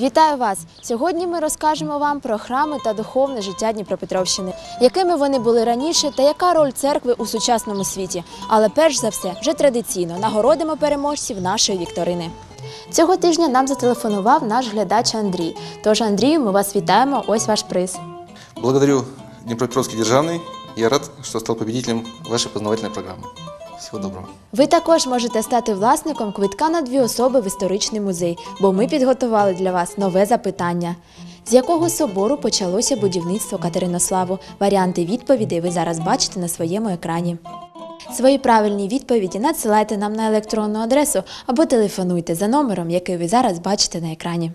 Вітаю вас! Сьогодні ми розкажемо вам про храми та духовне життя Дніпропетровщини, якими вони були раніше та яка роль церкви у сучасному світі. Але перш за все, вже традиційно нагородимо переможців нашої вікторини. Цього тижня нам зателефонував наш глядач Андрій. Тож, Андрію, ми вас вітаємо. Ось ваш приз. Благодарю Днепропетровский державный. Я рад, что стал победителем вашей познавательной программы. Всего доброго. Ви також можете стати власником квитка на дві особи в історичний музей, бо ми підготували для вас нове запитання. З якого собору почалося будівництво Катеринославу? Варіанти відповідей ви зараз бачите на своєму екрані. Свої правильні відповіді надсилайте нам на електронну адресу або телефонуйте за номером, який ви зараз бачите на екрані.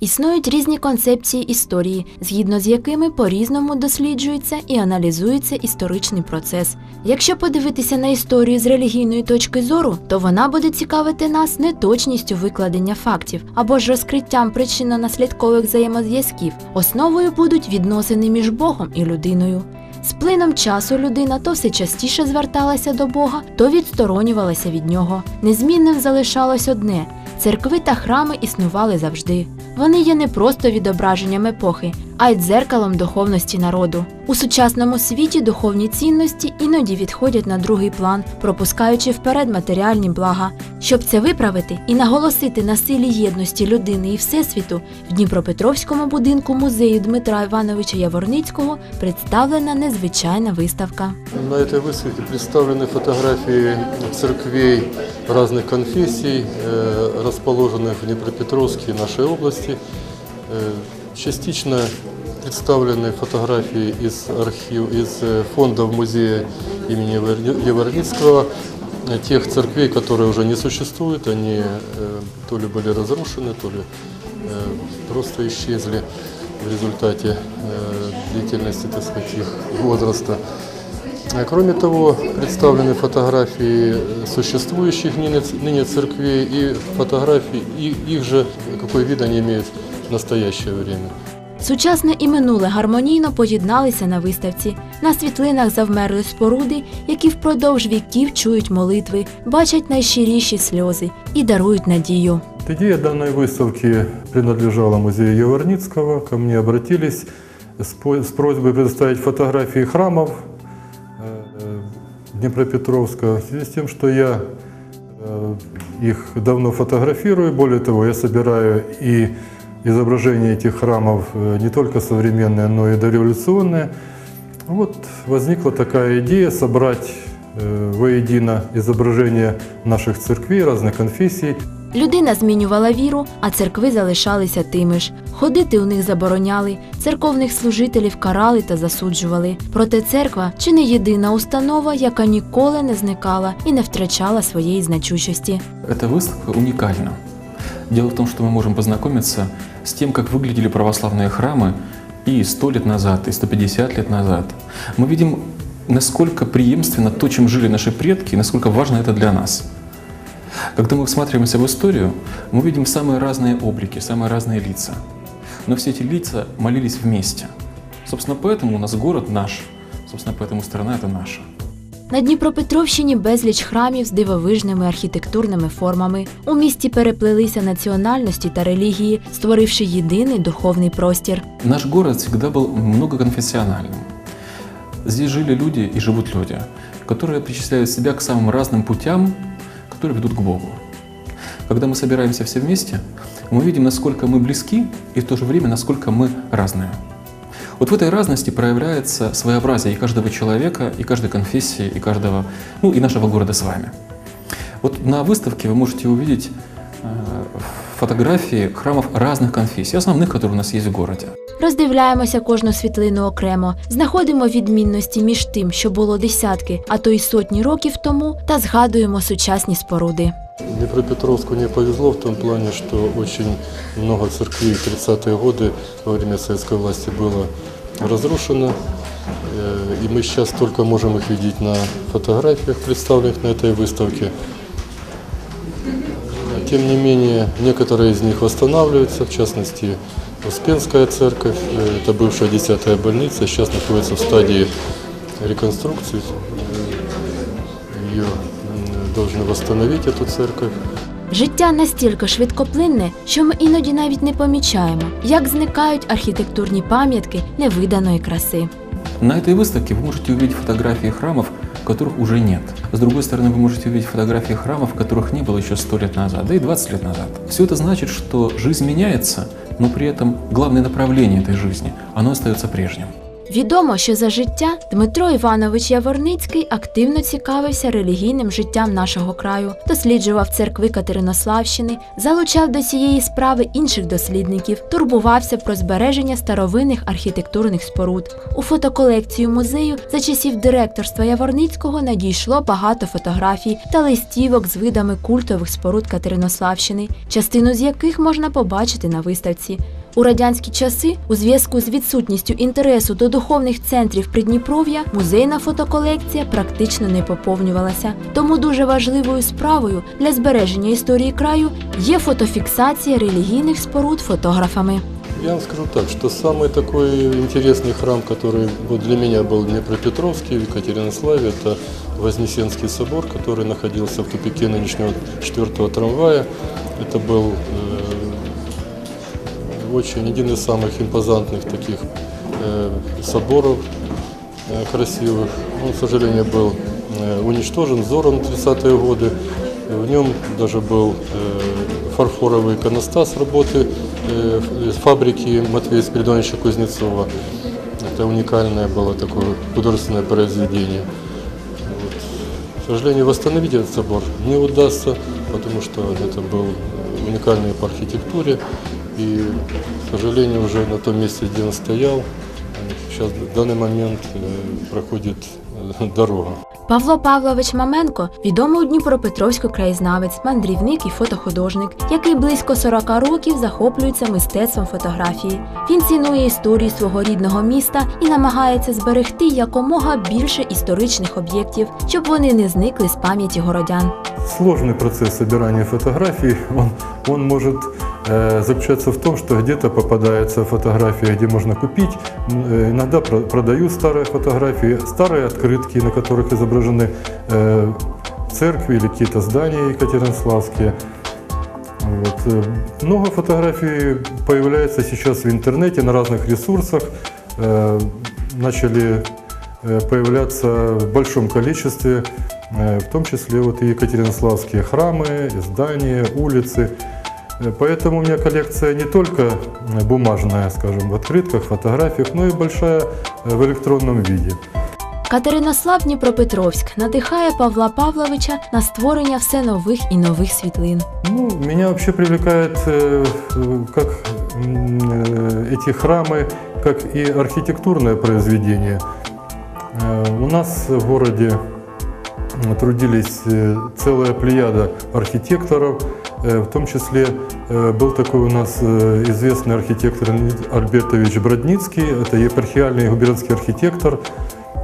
Існують різні концепції історії, згідно з якими по-різному досліджується і аналізується історичний процес. Якщо подивитися на історію з релігійної точки зору, то вона буде цікавити нас не точністю викладення фактів або ж розкриттям причинно-наслідкових взаємозв'язків. Основою будуть відносини між Богом і людиною. З плином часу людина то все частіше зверталася до Бога, то відсторонювалася від нього. Незмінним залишалось одне церкви та храми існували завжди. Вони є не просто відображенням епохи, а й дзеркалом духовності народу. У сучасному світі духовні цінності іноді відходять на другий план, пропускаючи вперед матеріальні блага. Щоб це виправити і наголосити на силі єдності людини і всесвіту, в Дніпропетровському будинку музею Дмитра Івановича Яворницького представлена незвичайна виставка. На этой выставке представлены фотографии церквей разных конфессий, э, расположенных в Днепропетровске и нашей области. Э, Частично представлены фотографии из, архив, из э, фондов музея имени Яворни- Яворницкого, э, тех церквей, которые уже не существуют, они э, то ли были разрушены, то ли э, просто исчезли в результате э, длительности, так сказать, их возраста. А Кроме того, представлены фотографии э, существующих ныне ныне церквей и фотографии и их же, какой вид они имеют в настоящее время. Сучасне і минуле гармонійно поєдналися на виставці. На світлинах завмерли споруди, які впродовж віків чують молитви, бачать найщиріші сльози і дарують надію. Идея данной выставки принадлежала музею Яворницкого. Ко мне обратились с по- с просьбой предоставить фотографии храмов э, Днепропетровска в связи с тем, что я э, их давно фотографирую. Более того, я собираю и изображения этих храмов э, не только современные, но и дореволюционные. Вот возникла такая идея собрать э, воедино изображения наших церквей, разных конфессий. Людина змінювала віру, а церкви залишалися тими ж. Ходити у них забороняли, церковних служителів карали та засуджували. Проте церква чи не єдина установа, яка ніколи не зникала і не втрачала своєї значущості. Эта выставка уникальна. Дело в том, что мы можем познакомиться с тем, как выглядели православные храмы и 100 лет назад, и 150 лет назад. Мы видим, насколько преемственно то, чем жили наши предки, и насколько важно это для нас. Когда мы всматриваемся в историю, мы видим самые разные облики, самые разные лица. Но все эти лица молились вместе. Собственно, поэтому у нас город наш, собственно, поэтому страна это наша. На Дніпропетровщині безліч храмів з дивовижними архітектурними формами. У місті переплелися національності та релігії, створивши єдиний духовний простір. Наш город всегда был многоконфессиональным. Здесь жили люди и живут люди, которые причисляют себя к самым разным путям, которые ведут к Богу. Когда мы собираемся все вместе, мы видим, насколько мы близки и в то же время, насколько мы разные. Вот в этой разности проявляется своеобразие и каждого человека, и каждой конфессии, и каждого, ну и нашего города с вами. Вот на выставке вы можете увидеть э, фотографии храмов разных конфессий, основных, которые у нас есть в городе. Роздивляємося кожну світлину окремо, знаходимо відмінності між тим, що було десятки, а то й сотні років тому, та згадуємо сучасні споруди. Днепропетровску не повезло в том плане, что очень много церквей в 30-е годы во время советской власти было разрушено. Э, И мы сейчас только можем их видеть на фотографиях, представленных на этой выставке. Тем не менее, некоторые из них восстанавливаются, в частности, Успенская церковь, э, это бывшая 10-я больница, сейчас находится в стадии реконструкции. Ее м, должны восстановить, эту церковь. Життя настільки швидкоплинне, що ми іноді навіть не помічаємо, як зникають архітектурні пам'ятки невиданої краси. На этой выставке вы можете увидеть фотографии храмов, Которых уже нет. С другой стороны, вы можете увидеть фотографии храмов, которых не было еще 100 лет назад, да и 20 лет назад. Все это значит, что жизнь меняется, но при этом главное направление этой жизни, оно остается прежним. Відомо, що за життя Дмитро Іванович Яворницький активно цікавився релігійним життям нашого краю, досліджував церкви Катеринославщини, залучав до цієї справи інших дослідників, турбувався про збереження старовинних архітектурних споруд. У фотоколекцію музею за часів директорства Яворницького надійшло багато фотографій та листівок з видами культових споруд Катеринославщини, частину з яких можна побачити на виставці. У радянські часи, у зв'язку з відсутністю інтересу до духовних центрів Придніпров'я, музейна фотоколекція практично не поповнювалася. Тому дуже важливою справою для збереження історії краю є фотофіксація релігійних споруд фотографами. Я вам скажу так, что самый такой интересный храм, который вот для меня был в Днепропетровске, в Екатеринославе, это Вознесенский собор, который находился в тупике нынешнего четвертого трамвая. Это был э, очень один из самых импозантных таких э, соборов э, красивых. Он, к сожалению, был э, уничтожен, взорван в 30-е годы. В нем даже был э, фарфоровый иконостас работы э, фабрики Матвея Спиридоновича Кузнецова. Это уникальное было такое художественное произведение. Вот. К сожалению, восстановить этот собор не удастся, потому что это был уникальный по архитектуре. И, к сожалению, уже на том месте, где он стоял, э, сейчас в данный момент э, проходит э, дорога. Павло Павлович Маменко відомий у Дніпропетровську краєзнавець, мандрівник і фотохудожник, який близько 40 років захоплюється мистецтвом фотографії. Він цінує історію свого рідного міста і намагається зберегти якомога більше історичних об'єктів, щоб вони не зникли з пам'яті городян. Сложный процесс собирания фотографий, он, он может э, заключаться в том, что где-то попадается фотография, где можно купить. М, э, Иногда про- продают старые фотографии, старые открытки, на которых изображены э, церкви или какие-то здания екатеринославские. Вот. э, Много фотографий появляется сейчас в интернете на разных ресурсах. Э, Начали э, появляться в большом количестве, э, в том числе вот и екатеринославские храмы, и здания, улицы. Э, Поэтому у меня коллекция не только э, бумажная, скажем, в открытках, фотографиях, но и большая э, в электронном виде. Катеринослав Дніпропетровськ надихає Павла Павловича на створення все нових і нових світлин. Ну, меня вообще привлекает э, э, как м, э, эти храмы, как и архитектурное произведение. Э, У нас в городе м, трудились э, целая плеяда архитекторов, э, в том числе э, был такой у нас э, известный архитектор Леонид Альбертович Бродницкий, это епархиальный губернский архитектор.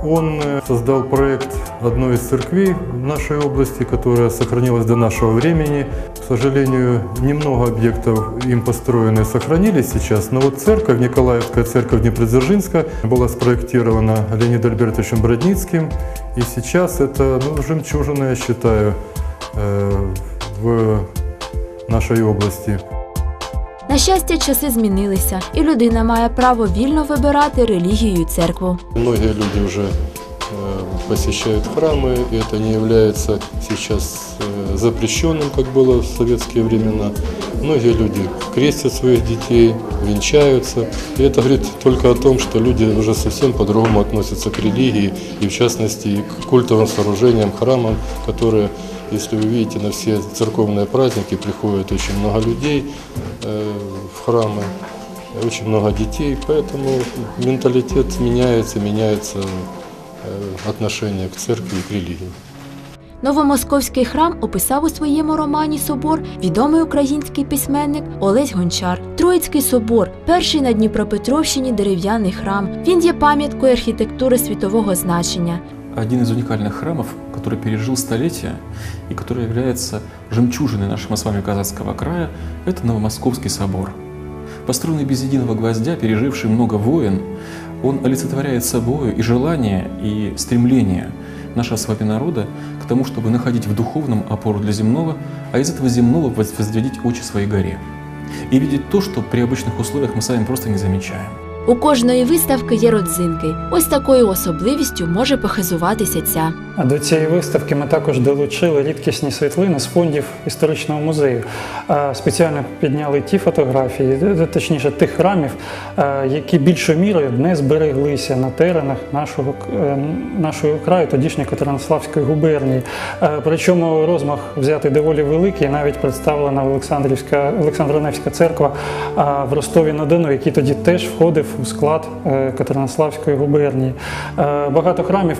Он э, создал проект одной из церквей в нашей области, которая сохранилась до нашего времени. К сожалению, немного объектов им построенные сохранились сейчас, но вот церковь, Николаевская церковь Днепродзержинска, была спроектирована Леонидом Альбертовичем Бродницким. И сейчас это ну, жемчужина, я считаю, э, в нашей области. На щастя, часи змінилися, і людина має право вільно вибирати релігію і церкву. Многие люди уже э, посещают храмы, и это не является сейчас э, запрещенным, как было в советские времена. Многие люди крестят своих детей, венчаются. И это говорит только о том, что люди уже совсем по-другому относятся к религии, и в частности и к культовым сооружениям, храмам, которые, если вы видите, на все церковные праздники приходит очень много людей э, в храмы очень много детей, поэтому менталитет меняется, меняется э, отношение к церкви и к религии. Новомосковський храм описав у своєму романі Собор відомий український письменник Олесь Гончар. Троїцький собор перший на Дніпропетровщині дерев'яний храм. Він є пам'яткою архітектури світового значення. Один из уникальных храмов, который пережил столетия и который является жемчужиной нашего с вами Казахского края, это Новомосковский собор. построенный без единого гвоздя, переживший много войн, он олицетворяет собой и желание, и стремление нашего с вами народа к тому, чтобы находить в духовном опору для земного, а из этого земного воз- возводить очи своей горе. И видеть то, что при обычных условиях мы сами просто не замечаем. У кожної виставки є родзинки. Ось такою особливістю може похизуватися ця. А До цієї виставки ми також долучили рідкісні світлини з фондів історичного музею. Спеціально підняли ті фотографії, точніше тих храмів, які більшою мірою не збереглися на теренах нашого е, нашого краю, тодішньої Катеринославської губернії. Причому розмах взятий доволі великий, навіть представлена Олександрівська Олександроневська церква в Ростові на Дону, який тоді теж входив у склад е, Катеринославської губернії. Е, Багато храмів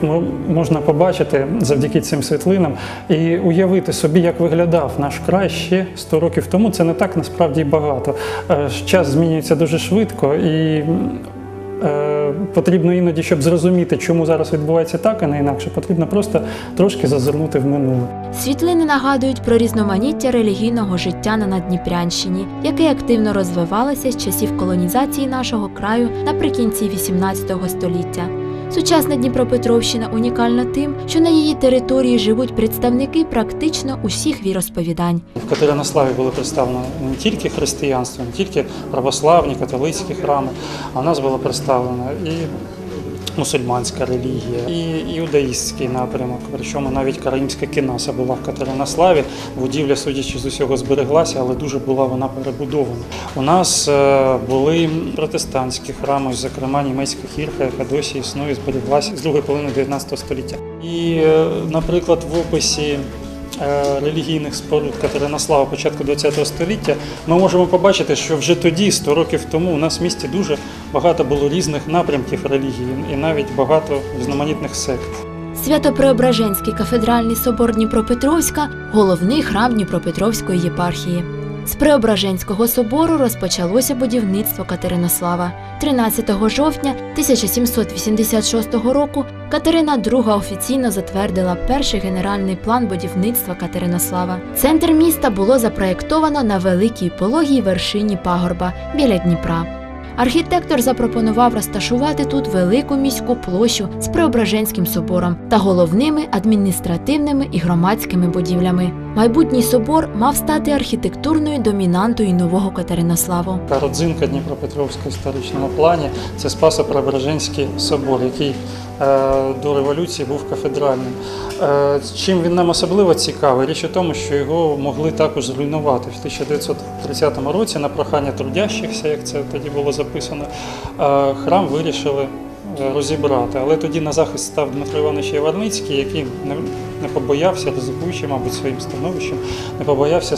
можна побачити завдяки цим світлинам і уявити собі, як виглядав наш край ще 100 років тому. Це не так насправді багато. Е, Час змінюється дуже швидко і. Е, Потрібно іноді, щоб зрозуміти, чому зараз відбувається так, а не інакше, потрібно просто трошки зазирнути в минуле. Світлини нагадують про різноманіття релігійного життя на Надніпрянщині, яке активно розвивалося з часів колонізації нашого краю наприкінці XVIII століття. Сучасна Дніпропетровщина унікальна тим, що на її території живуть представники практично усіх віросповідань. В Катеринославі були представлені не тільки християнство, не тільки православні, католицькі храми, а в нас була представлена і мусульманська релігія, і іудаїстський напрямок. Причому навіть караїмська кінаса була в Катеринославі. Будівля, судячи з усього, збереглася, але дуже була вона перебудована. У нас е, були протестантські храми, зокрема німецька хірка, яка досі існує, збереглася з другої половини 19 століття. І, е, наприклад, в описі релігійних споруд Катеринослава початку ХХ століття, ми можемо побачити, що вже тоді, 100 років тому, у нас в місті дуже багато було різних напрямків релігії і навіть багато різноманітних сект. Свято-Преображенський кафедральний собор Дніпропетровська головний храм Дніпропетровської єпархії. З Преображенського собору розпочалося будівництво Катеринослава. 13 жовтня 1786 року Катерина II офіційно затвердила перший генеральний план будівництва Катеринослава. Центр міста було запроєктовано на великій пологій вершині пагорба біля Дніпра. Архітектор запропонував розташувати тут велику міську площу з Преображенським собором та головними адміністративними і громадськими будівлями. Майбутній собор мав стати архітектурною домінантою нового Катеринославу. Родзинка Дніпропетровського історичному плані це Спасо-Преображенський собор, який до революції був кафедральним. Е, Чим він нам особливо цікавий? Річ у тому, що його могли також зруйнувати в 1930 році на прохання трудящихся, як це тоді було записано. е, Храм вирішили е, розібрати. Але тоді на захист став Дмитро Іванович Яворницький, який не, побоявся, ризикуючи, мабуть, своїм становищем, не побоявся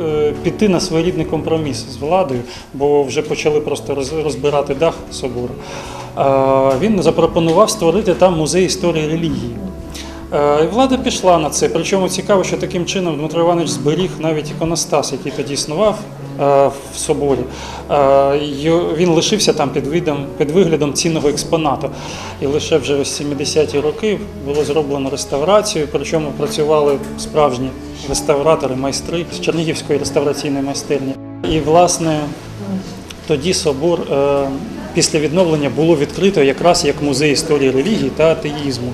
е, піти на своєрідний компроміс з владою, бо вже почали просто роз- розбирати дах собору. Е, Він запропонував створити там музей історії релігії. Е, І влада пішла на це. Причому цікаво, що таким чином Дмитро Іванович зберіг навіть іконостас, який тоді існував в соборі. Е, Він лишився там під, видом, під виглядом цінного експонату. І лише вже в 70-ті роки було зроблено реставрацію, причому працювали справжні реставратори, майстри з Чернігівської реставраційної майстерні. І, власне, тоді собор е, після відновлення було відкрито якраз як музей історії релігії та атеїзму.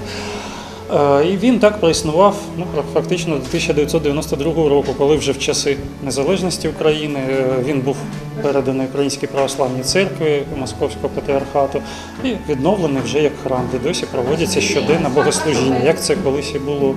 Е, І він так проіснував ну, фактично до 1992 року, коли вже в часи незалежності України е, він був переданий Українській православній церкві Московського патріархату і відновлений вже як храм, де досі проводяться щоденне богослужіння, як це колись і було.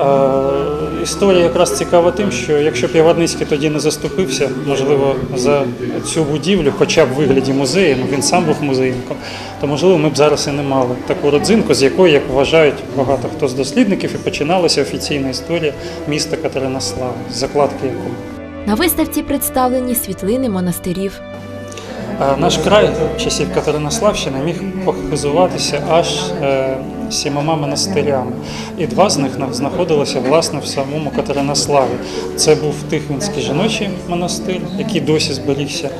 Е, Історія якраз цікава тим, що якщо б Яворницький тоді не заступився, можливо, за цю будівлю, хоча б в вигляді музею, ну він сам був музейником, то можливо ми б зараз і не мали таку родзинку, з якої, як вважають багато хто з дослідників, і починалася офіційна історія міста Катеринослава, з закладки якої. На виставці представлені світлини монастирів. Е, Наш край часів Катеринославщини міг похизуватися аж е, сімома монастирями, і два з них знаходилися власне в самому Катеринославі. Це був Тихвинський жіночий монастир, який досі зберігся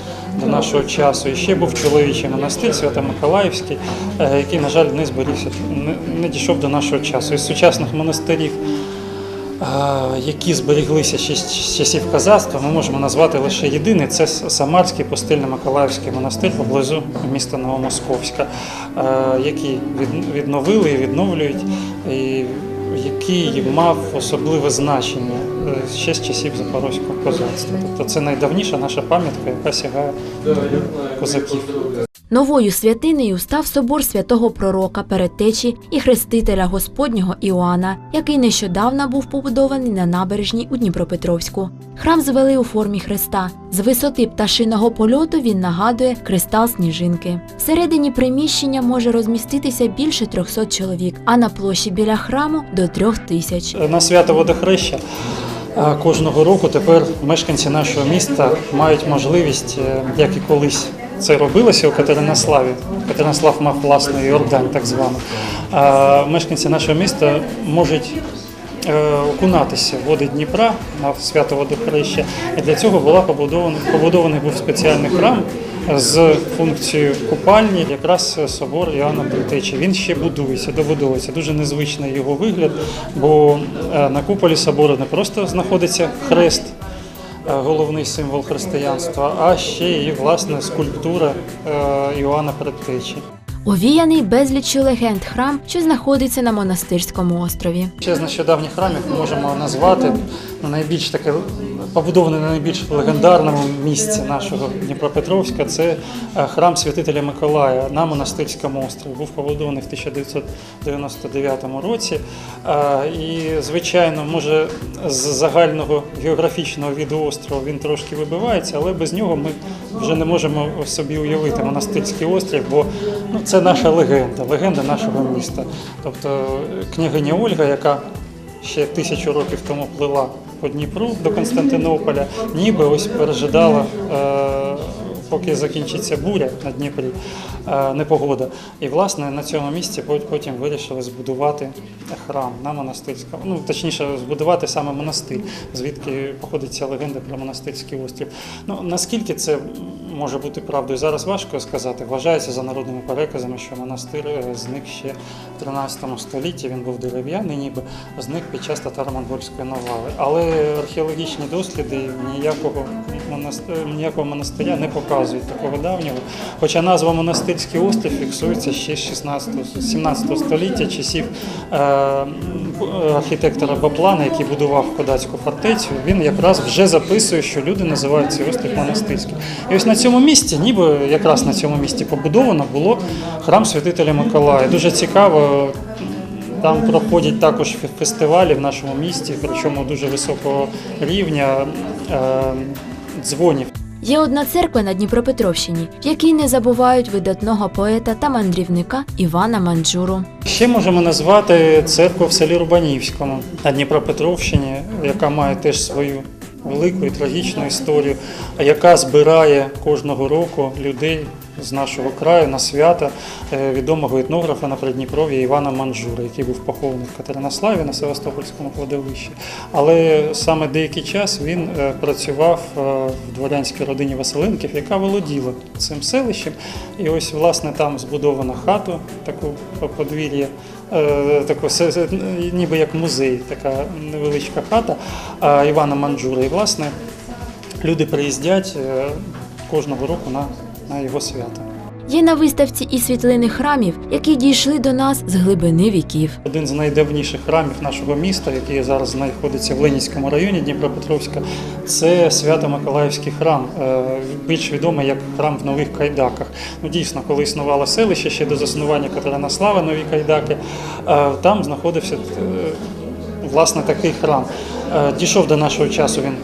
до нашого часу. І ще був чоловічий монастир Свято-Миколаївський, е, який, на жаль, не зберігся, не, не дійшов до нашого часу. Із сучасних монастирів які зберіглися ще з часів казацтва, ми можемо назвати лише єдиний це Самарський пустильно-миколаївський монастир поблизу міста Новомосковська, е, який від- відновили і відновлюють, і який мав особливе значення е, ще з часів запорозького козацтва. Тобто це найдавніша наша пам'ятка, яка сягає до козаків. Новою святинею став собор святого пророка, передтечі і хрестителя Господнього Іоанна, який нещодавно був побудований на набережній у Дніпропетровську. Храм звели у формі хреста. З висоти пташиного польоту він нагадує кристал сніжинки. Всередині приміщення може розміститися більше 300 чоловік, а на площі біля храму до трьох тисяч. На свято водохреща е, кожного року тепер мешканці нашого міста мають можливість, е, як і колись це робилося у Катеринославі. Катеринослав мав власний Йордан, так званий. А Мешканці нашого міста можуть е, окунатися в води Дніпра на свято водохреща. І для цього була побудований, побудований був спеціальний храм з функцією купальні, якраз собор Іоанна Предтечі. Він ще будується, добудовується. Дуже незвичний його вигляд, бо е, на куполі собору не просто знаходиться хрест, головний символ християнства, а ще і власне скульптура е, Іоанна Предтечі. Овіяний безліччю легенд храм, що знаходиться на монастирському острові. Ще з нещодавніх храмів ми можемо назвати найбільш таке побудований на найбільш легендарному місці нашого Дніпропетровська. Це е, храм святителя Миколая на монастирському острові. Був побудований в 1999 році. Е, І, звичайно, може з загального географічного віду острова він трошки вибивається, але без нього ми вже не можемо собі уявити монастирський острів, бо ну, це наша легенда, легенда нашого міста. Тобто е, княгиня Ольга, яка ще тисячу років тому плила по Дніпру до Константинополя, ніби ось пережидала, е, поки закінчиться буря на Дніпрі, е, непогода. І власне на цьому місці потім вирішили збудувати храм на монастирському, ну точніше, збудувати саме монастир, звідки походить легенда про монастирський острів. Ну наскільки це може бути правдою, зараз важко сказати. Вважається за народними переказами, що монастир е, зник ще в 13 столітті. Він був дерев'яний, ніби зник під час татаро-монгольської навали. Але археологічні досліди ніякого монастиря, ніякого монастиря не показують такого давнього. Хоча назва монастирський острів фіксується ще з 16 17 століття, часів е, архітектора Баплана, який будував Кодацьку фортецю. Він якраз вже записує, що люди називають цей острів монастирським. І ось на цьому місці, ніби якраз на цьому місці побудовано було храм святителя Миколая. Дуже цікаво. Там проходять також фестивалі в нашому місті, причому дуже високого рівня е, дзвонів. Є одна церква на Дніпропетровщині, в якій не забувають видатного поета та мандрівника Івана Манджуру. Ще можемо назвати церкву в селі Рубанівському на Дніпропетровщині, яка має теж свою велику і трагічну історію, яка збирає кожного року людей з нашого краю на свята е, відомого етнографа на Придніпров'ї Івана Манджура, який був похований в Катеринославі на Севастопольському кладовищі. Але саме деякий час він е, працював е, в дворянській родині Василенків, яка володіла цим селищем. І ось, власне, там збудована хату, таку подвір'я, таку, ніби як музей, така невеличка хата Івана Манджура. І, власне, люди приїздять кожного року на, на його свято. Є на виставці і світлини храмів, які дійшли до нас з глибини віків. Один з найдавніших храмів нашого міста, який зараз знаходиться в Ленінському районі Дніпропетровська, це Свято-Миколаївський храм, е, більш відомий як храм в Нових Кайдаках. Ну, дійсно, коли існувало селище ще до заснування Катеринослава Нові Кайдаки, е, там знаходився е, власне такий храм. Дійшов до нашого часу він,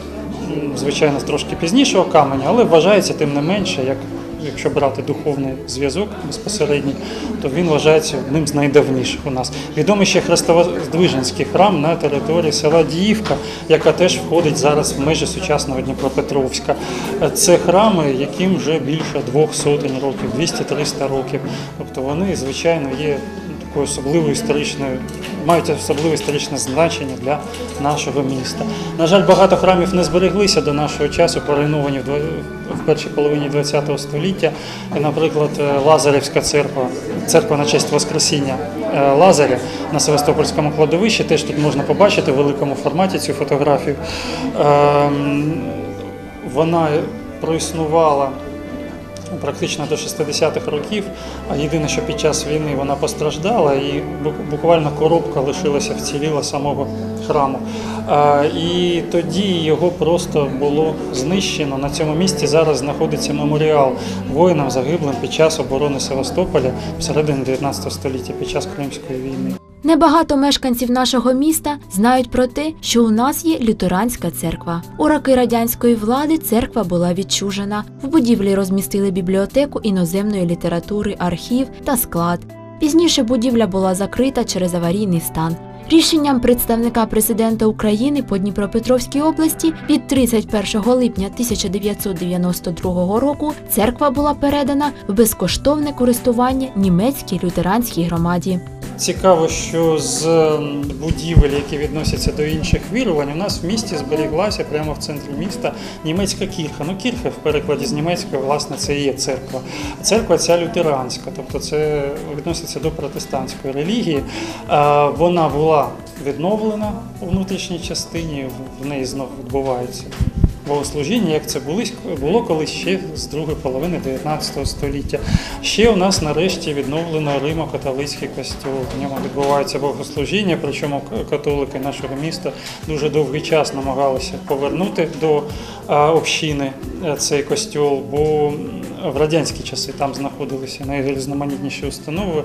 звичайно, трошки пізнішого каменя, але вважається тим не менше, як якщо брати духовний зв'язок безпосередній, то він вважається одним з найдавніших у нас. Відомий ще Хрестово-Здвиженський храм на території села Діївка, яка теж входить зараз в межі сучасного Дніпропетровська. Це храми, яким вже більше двох сотень років, 200-300 років. Тобто вони, звичайно, є такою особливою історичною, мають особливе історичне значення для нашого міста. На жаль, багато храмів не збереглися до нашого часу, поруйновані в першій половині ХХ століття. Наприклад, е, Лазарівська церква, церква на честь Воскресіння е, Лазаря на Севастопольському кладовищі. Теж тут можна побачити в великому форматі цю фотографію. Ем, Вона проіснувала практично до 60-х років. Єдине, що під час війни вона постраждала, і буквально коробка лишилася вціліла самого храму. І тоді його просто було знищено. На цьому місці зараз знаходиться меморіал воїнам загиблим під час оборони Севастополя всередині 19 століття, під час Кримської війни. Небагато мешканців нашого міста знають про те, що у нас є лютеранська церква. У роки радянської влади церква була відчужена. В будівлі розмістили бібліотеку іноземної літератури, архів та склад. Пізніше будівля була закрита через аварійний стан. Рішенням представника президента України по Дніпропетровській області від 31 липня 1992 року церква була передана в безкоштовне користування німецькій лютеранській громаді. Цікаво, що з будівель, які відносяться до інших вірувань, у нас в місті зберіглася прямо в центрі міста німецька кірха. Ну, кірха в перекладі з німецької, власне, це і є церква. Церква ця лютеранська, тобто це відноситься до протестантської релігії. Вона була відновлена у внутрішній частині, в- неї знов відбувається богослужіння, як це було, колись ще з другої половини 19 століття. Ще у нас нарешті відновлено Римо-католицький костюл. В ньому відбувається богослужіння, причому католики нашого міста дуже довгий час намагалися повернути до общини е, цей костюл, бо в радянські часи там знаходилися найрізноманітніші установи.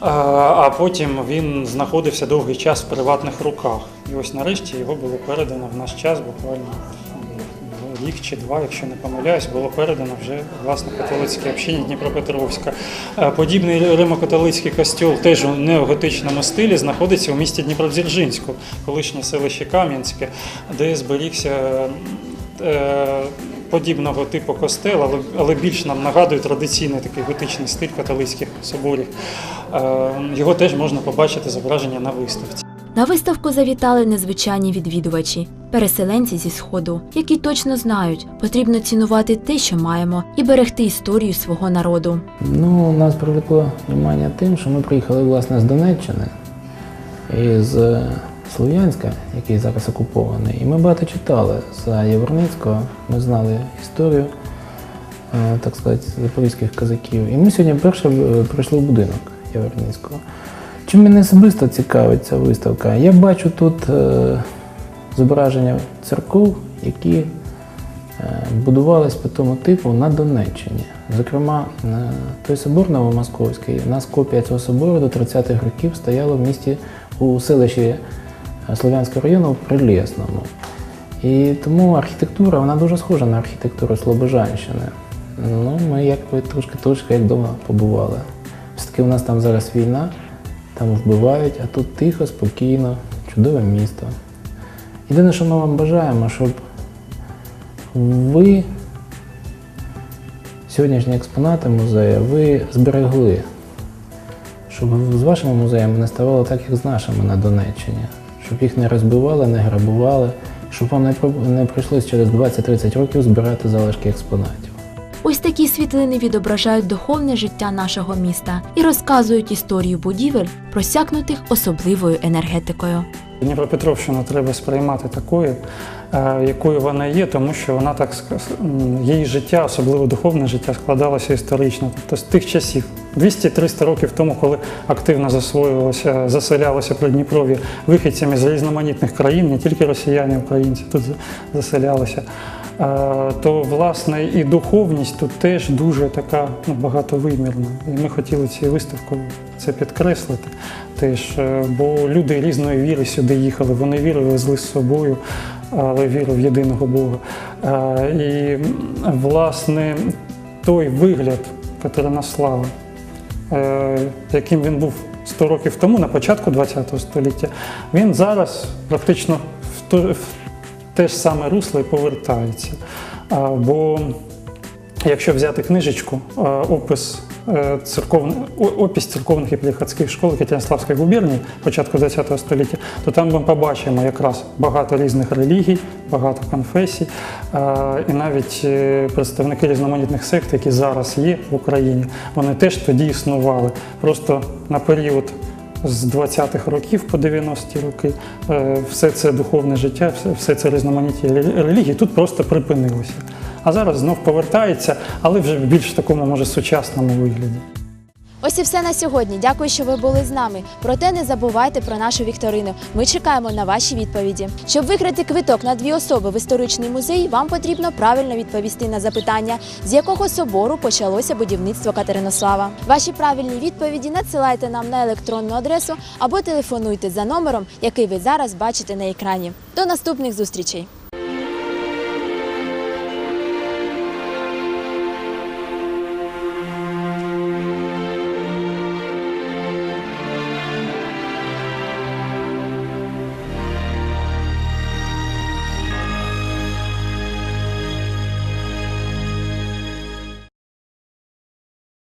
А, А потім він знаходився довгий час в приватних руках. І ось нарешті його було передано в наш час, буквально рік чи два, якщо не помиляюсь, було передано вже власне католицькій общині Дніпропетровська. Е, Подібний римо-католицький костюл теж у неоготичному стилі знаходиться у місті Дніпродзержинську, колишнє селище Кам'янське, де зберігся. Подібного типу костел, але, але більш нам нагадує традиційний такий готичний стиль католицьких соборів. Е, Його теж можна побачити зображення на виставці. На виставку завітали незвичайні відвідувачі, переселенці зі сходу, які точно знають, потрібно цінувати те, що маємо, і берегти історію свого народу. Ну, нас привлекло внимание тим, що ми приїхали власне з Донеччини і з Слов'янська, який зараз окупований. І ми багато читали за Яворницького, ми знали історію, е, так сказати, запорізьких козаків. І ми сьогодні перше е, прийшли в будинок Яворницького. Чим мене особисто цікавить ця виставка? Я бачу тут е, зображення церков, які будувались по тому типу на Донеччині. Зокрема, той собор Новомосковський, у нас копія цього собору до 30-х років стояла в місті у селищі Слов'янського району в Прилєсному. І тому архітектура вона дуже схожа на архітектуру Слобожанщини. Ну, ми якби трошки трошки як вдома побували. Все-таки у нас там зараз війна, там вбивають, а тут тихо, спокійно, чудове місто. Єдине, що ми вам бажаємо, щоб ви сьогоднішні експонати музею ви зберегли, щоб з вашими музеями не ставало так, як з нашими на Донеччині, щоб їх не розбивали, не грабували, щоб вам не, прийшлось через 20-30 років збирати залишки експонатів. Ось такі світлини відображають духовне життя нашого міста і розказують історію будівель, просякнутих особливою енергетикою. Дніпропетровщину треба сприймати такою, е, якою вона є, тому що вона так її життя, особливо духовне життя, складалося історично. Тобто з тих часів, 200-300 років тому, коли активно засвоювалося, заселялося Придніпров'я вихідцями з різноманітних країн, не тільки росіяни, українці тут заселялися. То власне і духовність тут теж дуже така ну, багатовимірна. І ми хотіли цією виставкою це підкреслити теж, е, бо люди різної віри сюди їхали. Вони віри везли з собою, але віру в єдиного Бога. І власне той вигляд Катеринослава, е, яким він був 100 років тому, на початку ХХ століття, він зараз практично в те ж саме русло і повертається. Бо Якщо взяти книжечку, опис е, церковних опис церковних і приходських школ Катеринославської губернії початку ХХ століття, то там ми побачимо якраз багато різних релігій, багато конфесій, і навіть е, представники різноманітних сект, які зараз є в Україні, вони теж тоді існували. Просто на період з 20-х років по 90-ті роки е, все це духовне життя, все, це різноманіття релігії тут просто припинилося. А зараз знов повертається, але вже в більш такому, може, сучасному вигляді. Ось і все на сьогодні. Дякую, що ви були з нами. Проте не забувайте про нашу вікторину. Ми чекаємо на ваші відповіді. Щоб виграти квиток на дві особи в історичний музей, вам потрібно правильно відповісти на запитання, з якого собору почалося будівництво Катеринослава. Ваші правильні відповіді надсилайте нам на електронну адресу або телефонуйте за номером, який ви зараз бачите на екрані. До наступних зустрічей!